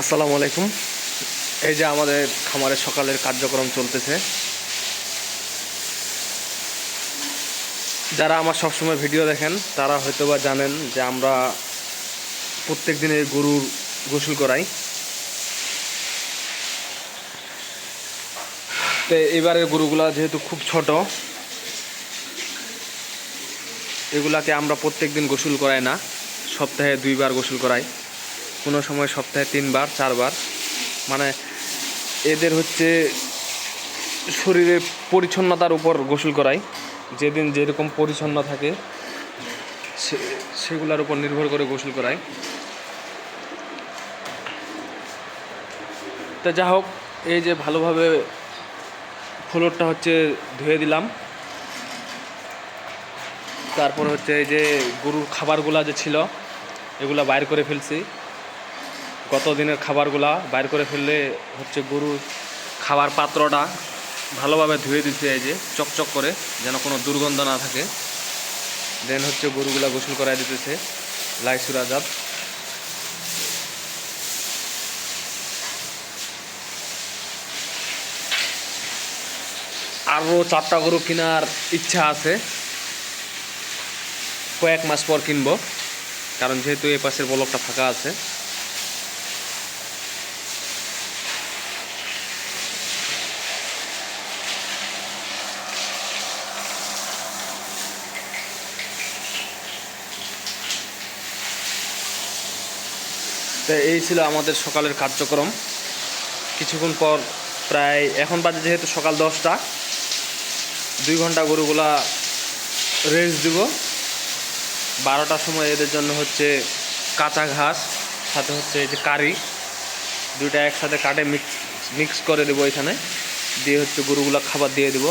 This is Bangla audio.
আসসালামু আলাইকুম। এই যে আমাদের খামারের সকালের কার্যক্রম চলতেছে। যারা আমার সবসময় ভিডিও দেখেন, তারা হয়তো বা জানেন যে আমরা প্রত্যেক দিনের গরুর গোসল করাই। তো এবারের গরুগুলা যেহেতু খুব ছোট, এগুলাকে আমরা প্রত্যেক দিন গোসল করাই না, সপ্তাহে দুইবার গোসল করাই। কোনো সময় সপ্তাহে তিনবার, চারবার। মানে এদের হচ্ছে শরীরে পরিচ্ছন্নতার উপর গোসল করাই। যেদিন যেরকম পরিচ্ছন্ন থাকে, সে, সেগুলোর উপর নির্ভর করে গোসল করাই। তা যা হোক, এই যে ভালোভাবে ফ্লোরটা হচ্ছে ধুয়ে দিলাম। তারপর হচ্ছে এই যে গরুর খাবারগুলা যে ছিল, এগুলা বাইর করে ফেলছি। গত দিনের খাবারগুলা বাইর করে ফেললে হচ্ছে গরুর খাবার পাত্রটা ভালোভাবে ধুয়ে দিতে যে, চকচক করে, যেন কোনো দুর্গন্ধ না থাকে। দেন হচ্ছে গরুগুলা গোসল করাই দিতেছে লাইসুর আজাদ আরও চারটা গরু কেনার ইচ্ছা আছে। কয়েক মাস পর কিনবো, কারণ যেহেতু এই পাশের বলকটা ফাঁকা আছে। তো এই ছিল আমাদের সকালের কার্যক্রম। কিছুক্ষণ পর প্রায়, এখন বাজে যেহেতু সকাল দশটা, দুই ঘণ্টা গরুগুলা রেস্ট দিব। বারোটার সময় এদের জন্য হচ্ছে কাঁচা ঘাস, সাথে হচ্ছে এই যে কারি। দুইটা একসাথে কাটে মিক্স মিক্স করে দেবো এখানে। দিয়ে হচ্ছে গরুগুলা খাবার দিয়ে দেবো।